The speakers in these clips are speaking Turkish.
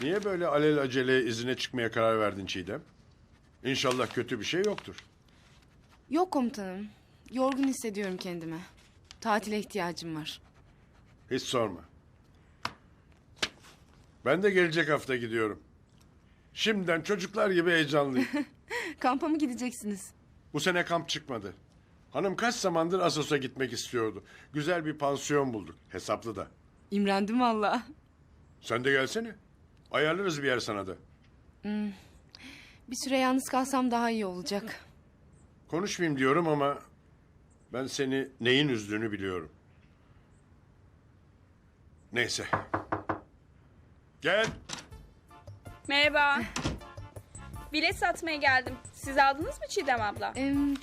Niye böyle alelacele izine çıkmaya karar verdin Çiğdem? İnşallah kötü bir şey yoktur. Yok komutanım. Yorgun hissediyorum kendimi. Tatile ihtiyacım var. Hiç sorma. Ben de gelecek hafta gidiyorum. Şimdiden çocuklar gibi heyecanlıyım. Kampa mı gideceksiniz? Bu sene kamp çıkmadı. Hanım kaç zamandır Asos'a gitmek istiyordu. Güzel bir pansiyon bulduk. Hesaplı da. İmrendim valla. Sen de gelsene. Ayarlarız bir yer sana da. Bir süre yalnız kalsam daha iyi olacak. Konuşmayayım diyorum ama ben seni neyin üzdüğünü biliyorum. Neyse. Gel. Merhaba. Bilet satmaya geldim. Siz aldınız mı Çiğdem abla? Em,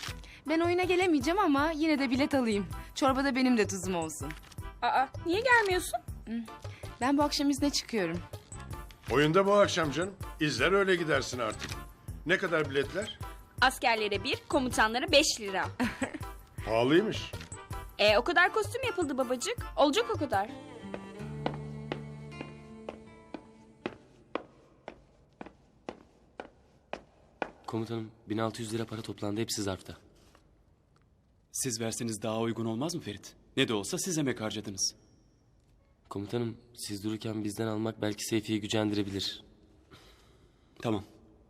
ben oyuna gelemeyeceğim ama yine de bilet alayım. Çorbada benim de tuzum olsun. Aa, niye gelmiyorsun? Ben bu akşam izne çıkıyorum. Oyunda bu akşam canım. İzler öyle gidersin artık. Ne kadar biletler? Askerlere bir, komutanlara beş lira. Pahalıymış. E o kadar kostüm yapıldı babacık. Olacak o kadar. Komutanım 1600 lira para toplandı hepsi zarfta. Siz verseniz daha uygun olmaz mı Ferit? Ne de olsa siz emek harcadınız. Komutanım siz dururken bizden almak belki Seyfi'yi gücendirebilir. Tamam.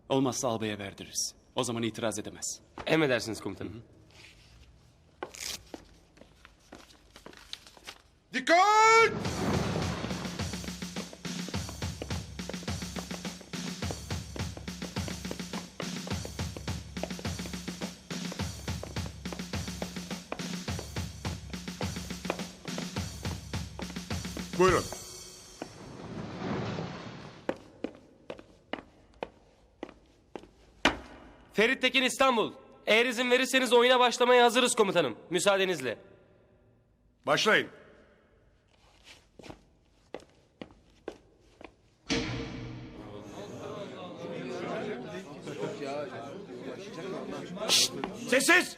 Olmazsa albaya verdiririz. O zaman itiraz edemez. Emredersiniz komutanım. Dikkat! Buyurun. Ferit Tekin İstanbul. Eğer izin verirseniz oyuna başlamaya hazırız komutanım. Müsaadenizle. Başlayın. Sessiz!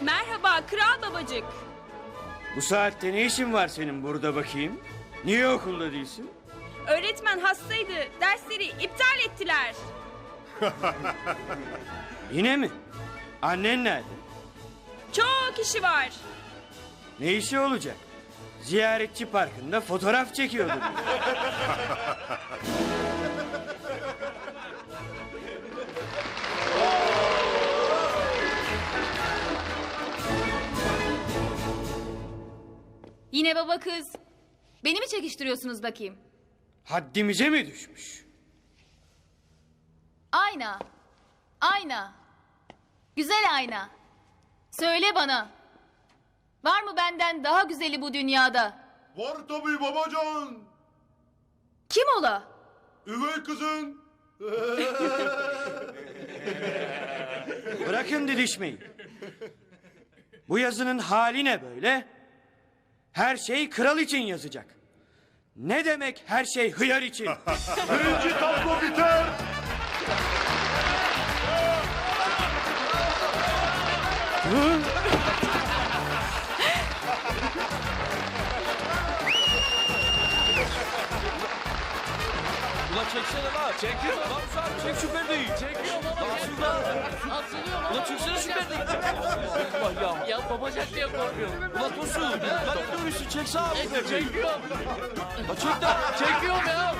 Merhaba kral babacık. Bu saatte ne işin var senin burada bakayım? Niye okulda değilsin? Öğretmen hastaydı. Dersleri iptal ettiler. Yine mi? Annen nerede? Çok işi var. Ne işi olacak? Ziyaretçi parkında fotoğraf çekiyordu. Yine baba kız. Beni mi çekiştiriyorsunuz bakayım? Haddimize mi düşmüş? Ayna. Ayna. Güzel ayna. Söyle bana. Var mı benden daha güzeli bu dünyada? Var tabii babacan. Kim ola? Üvey kızın. Bırakın didişmeyi. Bu yazının hali ne böyle? Her şey kral için yazacak. Ne demek her şey hıyar için? Birinci tablo biter. Ulan çeksene lan. Çekiyor. Lan sen çek şu perdeyi. Baba. Lan şuradan. Ulan çeksene şu perdeyi. Ulan ya. Babacak diye korkuyorum. Ulan Tosun. Ne dönüşü çeksene abi. Çekiyorum. Lan çek de. Çekiyorum ya.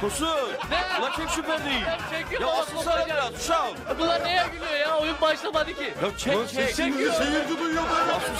Tosun. Ne? Ulan çek şu perdeyi. Ya asılsana biraz uşağım. Bunlar neye gülüyor ya? Oyun başlamadı ki. Ya çek çek. Çekiyor. Seyirci duyuyor böyle. Asılsana.